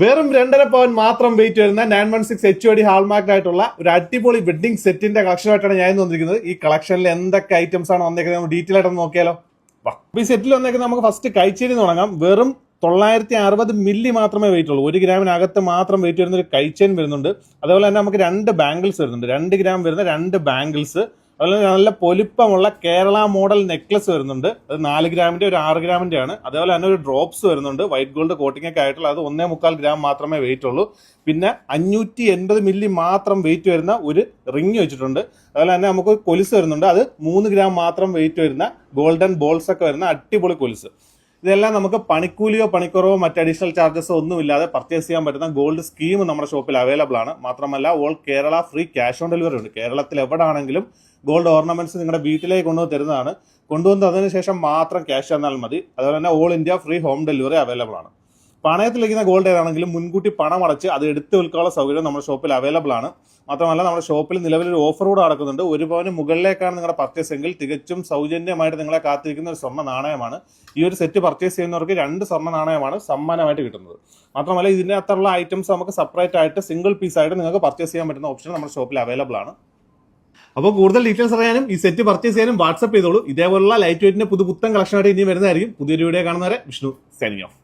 വെറും രണ്ടര പവൻ മാത്രം വെയിറ്റ് വരുന്ന nine one six H O D hallmark ആയിട്ടുള്ള ഒരു അടിപൊളി വെഡിങ് സെറ്റിന്റെ കളക്ഷനായിട്ടാണ് ഞാൻ വന്നിരിക്കുന്നത്. ഈ കളക്ഷനിൽ എന്തൊക്കെ ഐറ്റംസ് ആണ് വന്നേക്കുന്നത്? നമ്മൾ ഡീറ്റെയിൽ ആയിട്ട് നോക്കിയാലോ. ഈ സെറ്റിൽ വന്നേക്കുന്നത് നമുക്ക് ഫസ്റ്റ് കൈച്ചേരി തുടങ്ങാം. വെറും തൊള്ളായിരത്തി അറുപത് മില്ലി മാത്രമേ വെയിറ്റ് ഉള്ളൂ. ഒരു ഗ്രാമിനകത്ത് മാത്രം വെയിറ്റ് വരുന്ന ഒരു കൈച്ചെയിൻ വരുന്നുണ്ട്. അതുപോലെ തന്നെ നമുക്ക് രണ്ട് ബാംഗിൾസ് വരുന്നുണ്ട്. രണ്ട് ഗ്രാം വരുന്ന രണ്ട് ബാംഗിൾസ് അതുപോലെ നല്ല പൊലിപ്പമുള്ള കേരള മോഡൽ നെക്ലസ് വരുന്നുണ്ട്. അത് നാല് ഗ്രാമിന്റെ ഒരു ആറ് ഗ്രാമിന്റെ ആണ്. അതേപോലെ തന്നെ ഒരു ഡ്രോപ്സ് വരുന്നുണ്ട്. വൈറ്റ് ഗോൾഡ് കോട്ടിംഗ് ഒക്കെ ആയിട്ടുള്ള അത് ഒന്നേ മുക്കാൽ ഗ്രാം മാത്രമേ വെയിറ്റ് ഉള്ളൂ. പിന്നെ അഞ്ഞൂറ്റി എൺപത് മില്ലി മാത്രം വെയിറ്റ് വരുന്ന ഒരു റിങ് വെച്ചിട്ടുണ്ട്. അതുപോലെ തന്നെ നമുക്ക് കൊലുസ് വരുന്നുണ്ട്. അത് മൂന്ന് ഗ്രാം മാത്രം വെയിറ്റ് വരുന്ന ഗോൾഡൻ ബോൾസ് ഒക്കെ വരുന്ന അടിപൊളി കൊലുസ്. ഇതെല്ലാം നമുക്ക് പണിക്കൂലിയോ പണിക്കുറവോ മറ്റ് അഡീഷണൽ ചാർജസോ ഒന്നുമില്ലാതെ പർച്ചേസ് ചെയ്യാൻ പറ്റുന്ന ഗോൾഡ് സ്കീം നമ്മുടെ ഷോപ്പിൽ അവൈലബിൾ ആണ്. മാത്രമല്ല all Kerala free cash on delivery ഉണ്ട്. കേരളത്തിൽ എവിടെയാണെങ്കിലും ഗോൾഡ് ഓർണമെന്റ്സ് നിങ്ങളുടെ വീട്ടിലേക്ക് കൊണ്ടുവന്ന് തരുന്നതാണ്. കൊണ്ടുവന്ന് അതിന് ശേഷം മാത്രം ക്യാഷ് തന്നാൽ മതി. അതുപോലെ തന്നെ all India free home delivery available ആണ്. പണയത്തിലിരിക്കുന്ന ഗോൾഡ് ഏതാണെങ്കിലും മുൻകൂട്ടി പണം അടച്ച് അത് എടുത്ത് വിൽക്കാനുള്ള സൗകര്യം നമ്മുടെ ഷോപ്പിൽ അവൈലബിൾ ആണ്. മാത്രമല്ല നമ്മുടെ ഷോപ്പിൽ നിലവിലൊരു ഓഫർ കൂടെ നടക്കുന്നുണ്ട്. ഒരു പവന് മുകളിലേക്കാണ് നിങ്ങളുടെ പർച്ചേസ് എങ്കിൽ തികച്ചും സൗജന്യമായിട്ട് നിങ്ങളെ കാത്തിരിക്കുന്ന ഒരു സ്വർണ നാണയമാണ്. ഈ ഒരു സെറ്റ് പർച്ചേസ് ചെയ്യുന്നവർക്ക് രണ്ട് സ്വർണ നാണയമാണ് സമ്മാനമായിട്ട് കിട്ടുന്നത്. മാത്രമല്ല ഇതിന്റെ അത്തരമുള്ള ഐറ്റംസ് നമുക്ക് സെപ്പറേറ്റ് ആയിട്ട് സിംഗിൾ പീസ് ആയിട്ട് നിങ്ങൾക്ക് പർച്ചേസ് ചെയ്യാൻ പറ്റുന്ന ഓപ്ഷൻ നമ്മുടെ ഷോപ്പിൽ അവൈലബിൾ ആണ്. അപ്പോൾ കൂടുതൽ ഡീറ്റെയിൽസ് അറിയാനും ഈ സെറ്റ് പർച്ചേസ് ചെയ്യാനും വാട്സ്ആപ്പ് ചെയ്തോളൂ. ഇതേപോലുള്ള ലൈറ്റ് വെയിറ്റിന്റെ പുതു പുത്തൻ കളക്ഷനായിട്ട് ഇനി വരുന്നതായിരിക്കും. പുതിയൊരു വീഡിയോ കാണുന്നവരെ വിഷ്ണു സൈനിങ് ഓഫ്